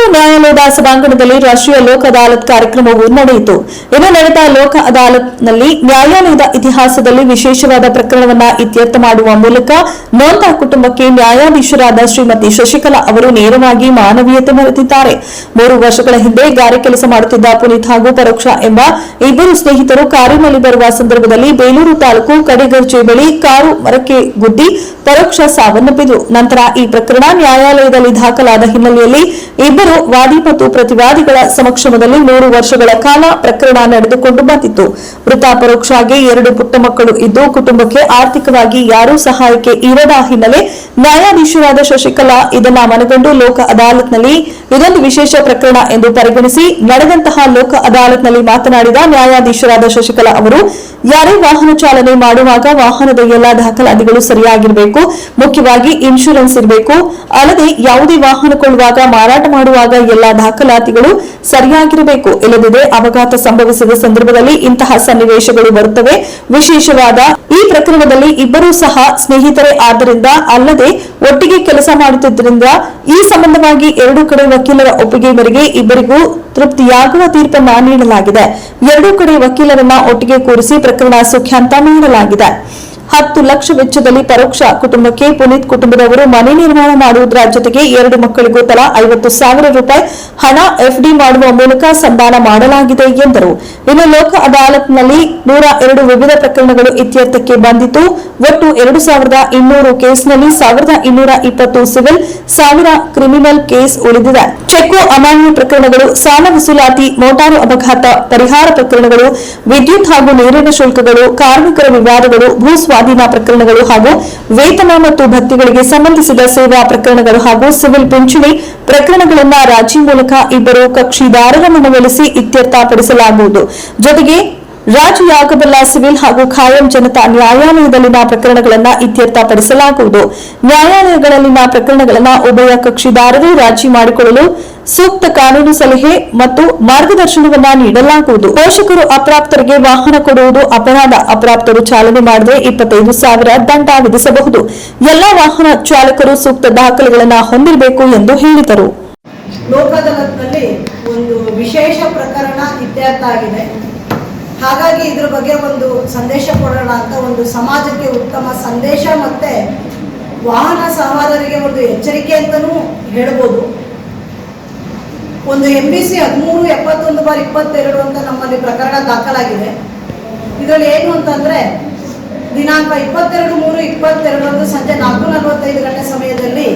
ಬೆಂಗಳೂರು ನ್ಯಾಯಾಲಯದ ಸಭಾಂಗಣದಲ್ಲಿ ರಾಷ್ಟ್ರೀಯ ಲೋಕ ಅದಾಲತ್ ಕಾರ್ಯಕ್ರಮವು ನಡೆಯಿತು. ಇನ್ನು ನಡೆದ ಲೋಕ ಅದಾಲತ್ನಲ್ಲಿ ನ್ಯಾಯಾಲಯದ ಇತಿಹಾಸದಲ್ಲಿ ವಿಶೇಷವಾದ ಪ್ರಕರಣವನ್ನ ಇತ್ಯರ್ಥ ಮಾಡುವ ಮೂಲಕ ನೊಂದ ಕುಟುಂಬಕ್ಕೆ ನ್ಯಾಯಾಧೀಶರಾದ ಶ್ರೀಮತಿ ಶಶಿಕಲಾ ಅವರು ನೇರವಾಗಿ ಮಾನವೀಯತೆ ಮೆರೆದಿದ್ದಾರೆ ಮೂರು ವರ್ಷಗಳ ಹಿಂದೆ ಗಾರೆ ಕೆಲಸ ಮಾಡುತ್ತಿದ್ದ ಪುನೀತ್ ಹಾಗೂ ಪರೋಕ್ಷ ಎಂಬ ಇಬ್ಬರು ಸ್ನೇಹಿತರು ಕಾರಿನಲ್ಲಿ ಬರುವ ಸಂದರ್ಭದಲ್ಲಿ ಬೇಲೂರು ತಾಲೂಕು ಕಡೆಗರ್ಜೆ ಬಳಿ ಕಾರು ಮರಕ್ಕೆ ಗುದ್ದಿ ಪರೋಕ್ಷ ಸಾವನ್ನಪ್ಪಿದ್ರು. ನಂತರ ಈ ಪ್ರಕರಣ ನ್ಯಾಯಾಲಯದಲ್ಲಿ ದಾಖಲಾದ ಹಿನ್ನೆಲೆಯಲ್ಲಿ ಇಬ್ಬರು ವಾದಿ ಮತ್ತು ಪ್ರತಿವಾದಿಗಳ ಸಮಕ್ಷಮದಲ್ಲಿ ನೂರು ವರ್ಷಗಳ ಕಾಲ ಪ್ರಕರಣ ನಡೆದುಕೊಂಡು ಬಂದಿತ್ತು. ಮೃತ ಪರೋಕ್ಷಾಗೆ ಎರಡು ಪುಟ್ಟ ಮಕ್ಕಳು ಇದ್ದು ಕುಟುಂಬಕ್ಕೆ ಆರ್ಥಿಕವಾಗಿ ಯಾರೂ ಸಹಾಯಕ್ಕೆ ಇರದ ಹಿನ್ನೆಲೆ ನ್ಯಾಯಾಧೀಶರಾದ ಶಶಿಕಲಾ ಇದನ್ನ ಮನಗಂಡು ಲೋಕ ಅದಾಲತ್ನಲ್ಲಿ ಇದೊಂದು ವಿಶೇಷ ಪ್ರಕರಣ ಎಂದು ಪರಿಗಣಿಸಿ ನಡೆದಂತಹ ಲೋಕ ಅದಾಲತ್ನಲ್ಲಿ ಮಾತನಾಡಿದ ನ್ಯಾಯಾಧೀಶರಾದ ಶಶಿಕಲಾ ಅವರು, ಯಾರೇ ವಾಹನ ಚಾಲನೆ ಮಾಡುವಾಗ ವಾಹನದ ಎಲ್ಲಾ ದಾಖಲಾತಿಗಳು ಸರಿಯಾಗಿರಬೇಕು, ಮುಖ್ಯವಾಗಿ ಇನ್ಶೂರೆನ್ಸ್ ಇರಬೇಕು, ಅಲ್ಲದೆ ಯಾವುದೇ ವಾಹನ ಕೊಳ್ಳುವಾಗ ಮಾರಾಟ ಮಾಡುವಾಗ ಎಲ್ಲಾ ದಾಖಲಾತಿಗಳು ಸರಿಯಾಗಿರಬೇಕು. ಇಲ್ಲದಿದೆ ಅಪಘಾತ ಸಂಭವಿಸಿದ ಸಂದರ್ಭದಲ್ಲಿ ಇಂತಹ ಸನ್ನಿವೇಶಗಳು ಬರುತ್ತವೆ. ವಿಶೇಷವಾದ ಈ ಪ್ರಕರಣದಲ್ಲಿ ಇಬ್ಬರೂ ಸಹ ಸ್ನೇಹಿತರೇ. ಆದ್ದರಿಂದ ಅಲ್ಲದೆ ಒಟ್ಟಿಗೆ ಕೆಲಸ ಮಾಡುತ್ತಿದ್ದರಿಂದ ಈ ಸಂಬಂಧವಾಗಿ ಎರಡೂ ಕಡೆ ವಕೀಲರ ಒಪ್ಪಿಗೆ ಮೇರೆಗೆ ಇಬ್ಬರಿಗೂ ತೃಪ್ತಿಯಾಗುವ ತೀರ್ಪನ್ನ ನೀಡಲಾಗಿದೆ. ಎರಡೂ ಕಡೆ ವಕೀಲರನ್ನ ಒಟ್ಟಿಗೆ ಕೂರಿಸಿ ಪ್ರಕರಣ ಸುಖ್ಯಾಂತ ಮಾಡಲಾಗಿದೆ ಹತ್ತು ಲಕ್ಷ ವೆಚ್ಚದಲ್ಲಿ ಪರೋಕ್ಷ ಕುಟುಂಬಕ್ಕೆ ಪುನೀತ್ ಕುಟುಂಬದವರು ಮನೆ ನಿರ್ಮಾಣ ಮಾಡುವುದರ ಜೊತೆಗೆ ಎರಡು ಮಕ್ಕಳಿಗೂ ತಲಾ ಐವತ್ತು ಸಾವಿರ ರೂಪಾಯಿ ಹಣ ಎಫ್ಡಿ ಮಾಡುವ ಮೂಲಕ ಸಂಧಾನ ಮಾಡಲಾಗಿದೆ ಎಂದರು. ಇನ್ನು ಲೋಕ ಅದಾಲತ್ನಲ್ಲಿ ನೂರ ಎರಡು ವಿವಿಧ ಪ್ರಕರಣಗಳು ಇತ್ಯರ್ಥಕ್ಕೆ ಬಂದಿತು ಒಟ್ಟು ಎರಡು ಸಾವಿರದ ಇನ್ನೂರು ಕೇಸ್ನಲ್ಲಿ ಸಾವಿರದ ಇನ್ನೂರ ಇಪ್ಪತ್ತು ಸಿವಿಲ್, ಸಾವಿರ ಕ್ರಿಮಿನಲ್ ಕೇಸ್ ಉಳಿದಿದೆ. ಚೆಕ್ಕು ಅಮಾನ್ಯ ಪ್ರಕರಣಗಳು, ಸಾಲ ವಸೂಲಾತಿ, ಮೋಟಾರು ಅಪಘಾತ, ಪರಿಹಾರ ಪ್ರಕರಣಗಳು, ವಿದ್ಯುತ್ ಹಾಗೂ ನೀರಿನ ಶುಲ್ಕಗಳು, ಕಾರ್ಮಿಕರ ವಿವಾದಗಳು, ಭೂ ಸ್ವಾಧೀನ ಪ್ರಕರಣಗಳು ಹಾಗೂ ವೇತನ ಮತ್ತು ಭತ್ಯೆಗಳಿಗೆ ಸಂಬಂಧಿಸಿದ ಸೇವಾ ಪ್ರಕರಣಗಳು ಹಾಗೂ ಸಿವಿಲ್ ಪಿಂಚಣಿ ಪ್ರಕರಣಗಳನ್ನು ರಾಜಿ ಮೂಲಕ ಇಬ್ಬರು ಕಕ್ಷಿದಾರರ ಮನವೊಲಿಸಿ ಇತ್ಯರ್ಥಪಡಿಸಲಾಗುವುದು. ಜೊತೆಗೆ ರಾಜಿಯಾಗಬಲ್ಲ ಸಿವಿಲ್ ಹಾಗೂ ಖಾಯಂ ಜನತಾ ನ್ಯಾಯಾಲಯದಲ್ಲಿನ ಪ್ರಕರಣಗಳನ್ನು ಇತ್ಯರ್ಥಪಡಿಸಲಾಗುವುದು. ನ್ಯಾಯಾಲಯಗಳಲ್ಲಿನ ಪ್ರಕರಣಗಳನ್ನು ಉಭಯ ಕಕ್ಷಿದಾರರು ರಾಜಿ ಮಾಡಿಕೊಳ್ಳಲು ಸೂಕ್ತ ಕಾನೂನು ಸಲಹೆ ಮತ್ತು ಮಾರ್ಗದರ್ಶನವನ್ನ ನೀಡಲಾಗುವುದು. ಪೋಷಕರು ಅಪ್ರಾಪ್ತರಿಗೆ ವಾಹನ ಕೊಡುವುದು ಅಪರಾಧ. ಅಪ್ರಾಪ್ತರು ಚಾಲನೆ ಮಾಡದೆ ಇಪ್ಪತ್ತೈದು ಸಾವಿರ ದಂಡ ವಿಧಿಸಬಹುದು. ಎಲ್ಲಾ ವಾಹನ ಚಾಲಕರು ಸೂಕ್ತ ದಾಖಲೆಗಳನ್ನು ಹೊಂದಿರಬೇಕು ಎಂದು ಹೇಳಿದರು. ಲೋಕ ಅದಾಲತ್ನಲ್ಲಿ ಒಂದು ವಿಶೇಷ ಪ್ರಕರಣ ಇತ್ಯರ್ಥ ಆಗಿದೆ. ಹಾಗಾಗಿ ಇದ್ರ ಬಗ್ಗೆ ಒಂದು ಸಂದೇಶ ಕೊಡೋಣ ಅಂತ ಒಂದು ಸಮಾಜಕ್ಕೆ ಉತ್ತಮ ಸಂದೇಶ ಮತ್ತೆ ವಾಹನ ಸವಾರರಿಗೆ ಒಂದು ಎಚ್ಚರಿಕೆ ಅಂತಲೂ ಹೇಳ್ಬೋದು. ಒಂದು ಎಂ ಬಿ ಸಿ ಹದಿಮೂರು, ಎಪ್ಪತ್ತೊಂದು ಬಾರ್ ಇಪ್ಪತ್ತೆರಡು ಅಂತ ನಮ್ಮಲ್ಲಿ ಪ್ರಕರಣ ದಾಖಲಾಗಿದೆ. ಇದರಲ್ಲಿ ಏನು ಅಂತಂದ್ರೆ, ದಿನಾಂಕ ಇಪ್ಪತ್ತೆರಡು ಮೂರು ಇಪ್ಪತ್ತೆರಡರಂದು ಸಂಜೆ ನಾಲ್ಕು ನಲವತ್ತೈದು ಗಂಟೆ ಸಮಯದಲ್ಲಿ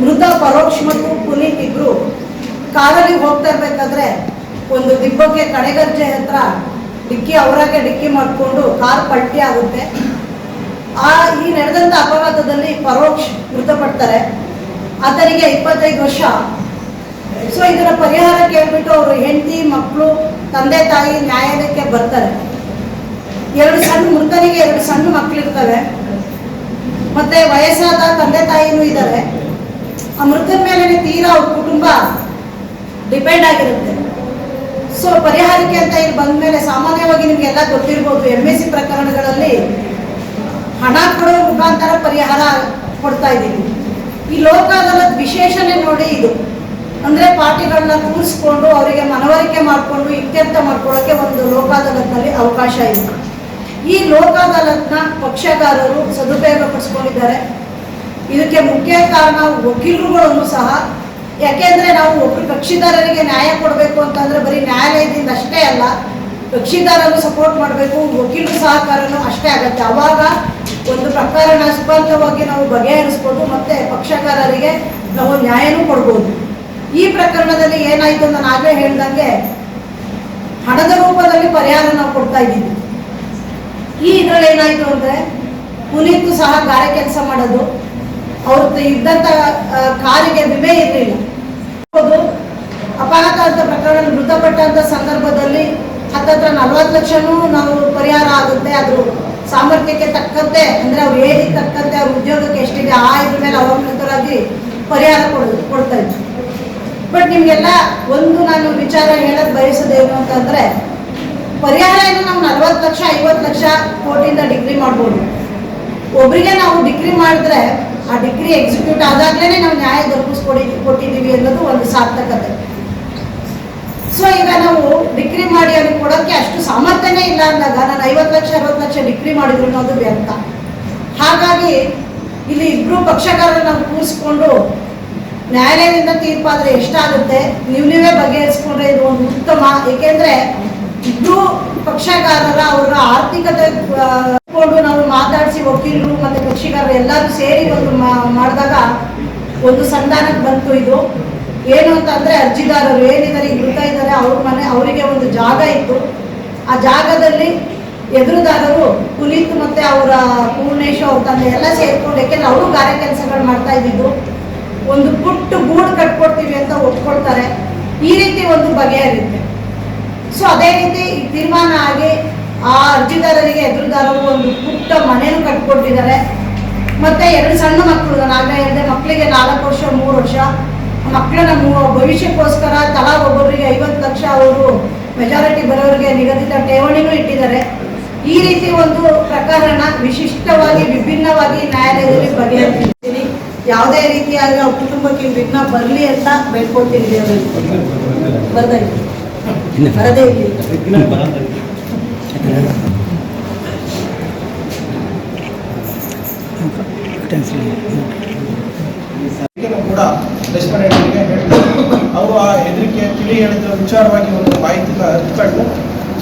ಮೃತ ಪರೋಕ್ಷ ಮತ್ತು ಪುನೀತ್ ಇಬ್ರು ಕಾರಲ್ಲಿ ಹೋಗ್ತಾ ಇರ್ಬೇಕಾದ್ರೆ ಒಂದು ದಿಬ್ಬಕ್ಕೆ ಕಡೆಗರ್ಜೆ ಹತ್ರ ಡಿಕ್ಕಿ ಅವರಾಗೆ ಡಿಕ್ಕಿ ಮಾಡಿಕೊಂಡು ಕಾರ್ ಪಲ್ಟಿ ಆಗುತ್ತೆ. ಆ ಈ ನಡೆದಂಥ ಅಪಘಾತದಲ್ಲಿ ಪರೋಕ್ಷ ಮೃತಪಡ್ತಾರೆ. ಆತನಿಗೆ ಇಪ್ಪತ್ತೈದು ವರ್ಷ. ಸೊ ಇದರ ಪರಿಹಾರ ಕೇಳ್ಬಿಟ್ಟು ಅವರು ಹೆಂಡತಿ ಮಕ್ಕಳು ತಂದೆ, ತಾಯಿ ನ್ಯಾಯಾಲಯಕ್ಕೆ ಬರ್ತಾರೆ. ಎರಡು ಸಣ್ಣ ಮೃತನಿಗೆ ಎರಡು ಸಣ್ಣ ಮಕ್ಕಳಿರ್ತವೆ ಮತ್ತೆ ವಯಸ್ಸಾದ ತಂದೆ, ತಾಯಿನೂ ಇದ್ದಾರೆ. ಆ ಮೃತನ ಮೇಲೆ ತೀರಾ ಅವ್ರ ಕುಟುಂಬ ಡಿಪೆಂಡ್ ಆಗಿರುತ್ತೆ. ಸೊ ಪರಿಹಾರಕ್ಕೆ ಅಂತ ಇಲ್ಲಿ ಬಂದ ಮೇಲೆ ಸಾಮಾನ್ಯವಾಗಿ ನಿಮಗೆಲ್ಲ ಗೊತ್ತಿರ್ಬೋದು. ಎಂ ಎಸ್ ಸಿ ಪ್ರಕರಣಗಳಲ್ಲಿ ಹಣ ಕೊಡೋ ಮುಖಾಂತರ ಪರಿಹಾರ ಕೊಡ್ತಾ ಇದ್ದೀನಿ. ಈ ಲೋಕ ಅದಾಲತ್ ವಿಶೇಷನೆ ನೋಡಿ ಇದು. ಅಂದ್ರೆ ಪಾರ್ಟಿಗಳನ್ನ ಕೂರಿಸ್ಕೊಂಡು ಅವರಿಗೆ ಮನವರಿಕೆ ಮಾಡಿಕೊಂಡು ಇತ್ಯರ್ಥ ಮಾಡ್ಕೊಳ್ಳೋಕೆ ಒಂದು ಲೋಕ ಅದಾಲತ್ನಲ್ಲಿ ಅವಕಾಶ ಇದೆ. ಈ ಲೋಕ ಅದಾಲತ್ನ ಪಕ್ಷಗಾರರು ಸದುಪಯೋಗ ಪಡಿಸ್ಕೊಂಡಿದ್ದಾರೆ. ಇದಕ್ಕೆ ಮುಖ್ಯ ಕಾರಣ ವಕೀಲರುಗಳನ್ನು ಸಹ ಯಾಕೆಂದ್ರೆ ನಾವು ಒಬ್ಬರು ಕಕ್ಷಿದಾರರಿಗೆ ನ್ಯಾಯ ಕೊಡಬೇಕು ಅಂತಂದ್ರೆ ಬರೀ ನ್ಯಾಯಾಲಯದಿಂದ ಅಷ್ಟೇ ಅಲ್ಲ ಕಕ್ಷಿದಾರರು ಸಪೋರ್ಟ್ ಮಾಡಬೇಕು ವಕೀಲರು ಸಹಕಾರನೂ ಅಷ್ಟೇ ಆಗತ್ತೆ. ಅವಾಗ ಒಂದು ಪ್ರಕರಣ ಸುಖಾಂತವಾಗಿ ನಾವು ಬಗೆಹರಿಸ್ಬೋದು ಮತ್ತೆ ಪಕ್ಷಕಾರರಿಗೆ ನಾವು ನ್ಯಾಯನೂ ಕೊಡ್ಬೋದು. ಈ ಪ್ರಕರಣದಲ್ಲಿ ಏನಾಯ್ತು ಅಂತ ನಾವೇ ಹೇಳ್ದಂಗೆ ಹಣದ ರೂಪದಲ್ಲಿ ಪರಿಹಾರ ನಾವು ಕೊಡ್ತಾ ಇದ್ದೀವಿ. ಈ ಇದ್ರಲ್ಲಿ ಏನಾಯ್ತು ಅಂದ್ರೆ ಪುನೀತ್ ಸಹ ಗಾರೆ ಕೆಲಸ ಮಾಡೋದು. ಅವ್ರದ್ದು ಇದ್ದಂತ ಆ, ಕಾರಿಗೆ ವಿಮೆ ಇರಲಿಲ್ಲ. ಅಪಘಾತ ಪ್ರಕರಣ ಮೃತಪಟ್ಟಂತ ಸಂದರ್ಭದಲ್ಲಿ ಹತ್ತತ್ರ ನಲ್ವತ್ತು ಲಕ್ಷನೂ ನಾವು ಪರಿಹಾರ ಆಗುತ್ತೆ. ಅದ್ರ ಸಾಮರ್ಥ್ಯಕ್ಕೆ ತಕ್ಕಂತೆ, ಅಂದ್ರೆ ಅವ್ರು ಏಜಿಗೆ ತಕ್ಕಂತೆ ಅವ್ರ ಉದ್ಯೋಗಕ್ಕೆ ಎಷ್ಟಿದೆ, ಆ ಇದ್ರ ಮೇಲೆ ಅವಲಂಬಿತರಾಗಿ ಪರಿಹಾರ ಕೊಡೋದು ಕೊಡ್ತಾ ಇದ್ವಿ ಬಟ್ ನಿಮ್ಗೆಲ್ಲ ಒಂದು ನಾನು ವಿಚಾರ ಹೇಳಕ್ ಬಯಸೋದೇನು ಅಂತಂದ್ರೆ ಪರಿಹಾರ ಏನು ನಾವು ನಲ್ವತ್ತು ಲಕ್ಷ, ಐವತ್ತು ಲಕ್ಷ ಕೋಟಿಯಿಂದ ಡಿಗ್ರಿ ಮಾಡ್ಬೋದು. ಒಬ್ರಿಗೆ ನಾವು ಡಿಗ್ರಿ ಮಾಡಿದ್ರೆ ಆ ಡಿಗ್ರಿ ಎಕ್ಸಿಕ್ಯೂಟ್ ಆದಾಗಲೇ ನಾವು ನ್ಯಾಯ ದೊರಕಿಸ್ಕೊಡಿ ಕೊಟ್ಟಿದ್ದೀವಿ ಅನ್ನೋದು ಒಂದು ಸಾರ್ಥಕತೆ. ಸೊ ಈಗ ನಾವು ಡಿಗ್ರಿ ಮಾಡಿ ಅವ್ರಿಗೆ ಕೊಡೋಕ್ಕೆ ಅಷ್ಟು ಸಾಮರ್ಥ್ಯನೇ ಇಲ್ಲ ಅಂದಾಗ ನಾನು ಐವತ್ತು ಲಕ್ಷ, ಅರವತ್ತು ಲಕ್ಷ ಡಿಗ್ರಿ ಮಾಡಿದ್ರು ಅನ್ನೋದು ವ್ಯರ್ಥ. ಹಾಗಾಗಿ ಇಲ್ಲಿ ಇಬ್ರು ಪಕ್ಷಕಾರರು ನಾವು ಕೂರಿಸ್ಕೊಂಡು ನ್ಯಾಯಾಲಯದಿಂದ ತೀರ್ಪಾದ್ರೆ ಎಷ್ಟಾಗುತ್ತೆ? ನೀವು ನೀವೇ ಬಗೆಹರಿಸ್ಕೊಂಡ್ರೆ ಇದು ಒಂದು ಉತ್ತಮ. ಏಕೆಂದ್ರೆ ಇಬ್ರು ಪಕ್ಷಕಾರರ ಅವರ ಆರ್ಥಿಕತೆ ಆ, ಕೊಂಡು ನಾವು ಮಾತಾಡಿಸಿ ವಕೀಲರು ಮತ್ತೆ ಕಕ್ಷಿಗಾರರು ಎಲ್ಲರೂ ಸೇರಿ ಒಂದು ಮಾಡಿದಾಗ ಒಂದು ಸಂಧಾನಕ್ಕೆ ಬಂತು ಇದು. ಏನು ಅಂತಂದರೆ ಅರ್ಜಿದಾರರು ಏನಿದ್ದಾರೆ ಮೃತ ಇದ್ದಾರೆ ಅವ್ರ ಮನೆ ಅವರಿಗೆ ಒಂದು ಜಾಗ ಇತ್ತು. ಆ ಜಾಗದಲ್ಲಿ ಎದುರುದಾರರು ಪುನೀತ್ ಮತ್ತೆ ಅವರ ಪೂರ್ಣೇಶ್ ಅವ್ರ ತಂದೆ ಎಲ್ಲ ಸೇರ್ಕೊಂಡು ಯಾಕೆಂದ್ರೆ ಅವರು ಗಾರೆ ಕೆಲಸಗಳು ಮಾಡ್ತಾ ಇದ್ದಿದ್ದು. ಒಂದು ಪುಟ್ಟು ಗೂಡು ಕಟ್ಕೊಡ್ತೀವಿ ಅಂತ ಒಪ್ಕೊಳ್ತಾರೆ. ಈ ರೀತಿ ಒಂದು ಬಗೆಹರಿಯುತ್ತೆ ಸೊ ಅದೇ ರೀತಿ ತೀರ್ಮಾನ ಆಗಿ ಆ ಅರ್ಜಿದಾರರಿಗೆ ಎದುರುದಾರರು ಒಂದು ಪುಟ್ಟ ಮನೆಯನ್ನು ಕಟ್ಕೊಟ್ಟಿದ್ದಾರೆ. ಮತ್ತೆ ಎರಡು ಸಣ್ಣ ಮಕ್ಕಳು ನಾನು ಹೇಳಿದೆ ಮಕ್ಕಳಿಗೆ ನಾಲ್ಕು ವರ್ಷ ಮೂರು ವರ್ಷ. ಮಕ್ಕಳನ್ನ ಭವಿಷ್ಯಕ್ಕೋಸ್ಕರ ತಲಾ ಒಬ್ಬೊಬ್ಬರಿಗೆ ಐವತ್ತು ಲಕ್ಷ ಅವರು ಮೆಜಾರಿಟಿ ಬರೋರಿಗೆ ನಿಗದಿತ ಠೇವಣಿನೂ ಇಟ್ಟಿದ್ದಾರೆ. ಈ ರೀತಿ ಒಂದು ಪ್ರಕರಣ ವಿಶಿಷ್ಟವಾಗಿ ವಿಭಿನ್ನವಾಗಿ ನ್ಯಾಯಾಲಯದಲ್ಲಿ ಬಗೆಹರಿಸಿದ್ದೀನಿ. ಯಾವುದೇ ರೀತಿಯಾಗಿ ಅವ್ರ ಕುಟುಂಬಕ್ಕೆ ವಿಘ್ನ ಬರಲಿ ಅಂತ ಇದ್ದೀನಿ. ಬರದೇ ಇದನ್ನು ಕೂಡ ಹೇಳ್ತಾರೆ. ಅವರು ಆ ಹೆದರಿಕೆ ತಿಳಿ ಹೇಳಿದ ವಿಚಾರವಾಗಿ ಒಂದು ಮಾಹಿತಿನ ಅರಿತುಕೊಂಡು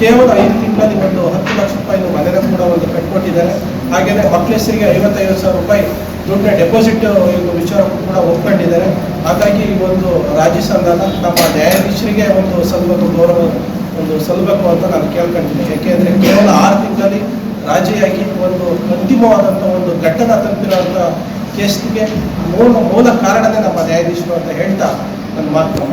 ಕೇವಲ ಐದು ತಿಂಗಳಲ್ಲಿ ಒಂದು ಹತ್ತು ಲಕ್ಷ ರೂಪಾಯಿ ಮನೆನ ಕೂಡ ಒಂದು ಕಟ್ಕೊಟ್ಟಿದ್ದಾರೆ. ಹಾಗೆಯೇ ಮಕ್ಕಳ ಹೆಸರಿಗೆ ಐವತ್ತೈದು ಸಾವಿರ ರೂಪಾಯಿ ದುಡ್ಡಿನ ಡೆಪಾಸಿಟ್ ಒಂದು ವಿಚಾರ ಕೂಡ ಒಪ್ಕೊಂಡಿದ್ದಾರೆ. ಹಾಗಾಗಿ ಈ ಒಂದು ರಾಜ್ಯ ಸಂಧಾನ ನಮ್ಮ ನ್ಯಾಯಾಧೀಶರಿಗೆ ಒಂದು ಸ್ವಲ್ಪ ಗೌರವ ಒಂದು ಸಲ್ಲಬೇಕು ಅಂತ ನಾನು ಕೇಳ್ಕೊಂತೀನಿ ಯಾಕೆಂದರೆ ಕೇವಲ ಆರು ತಿಂಗಳಲ್ಲಿ ರಾಜಿಯಾಗಿ ಒಂದು ಅಂತಿಮವಾದಂಥ ಒಂದು ಘಟ್ಟನ ತಲುಪಿರುವಂಥ ಕೇಸ್ಗೆ ಮೂಲ ಮೂಲ ಕಾರಣನೇ ನಮ್ಮ ನ್ಯಾಯಾಧೀಶರು ಅಂತ ಹೇಳ್ತಾ ನನ್ನ ಮಾತು.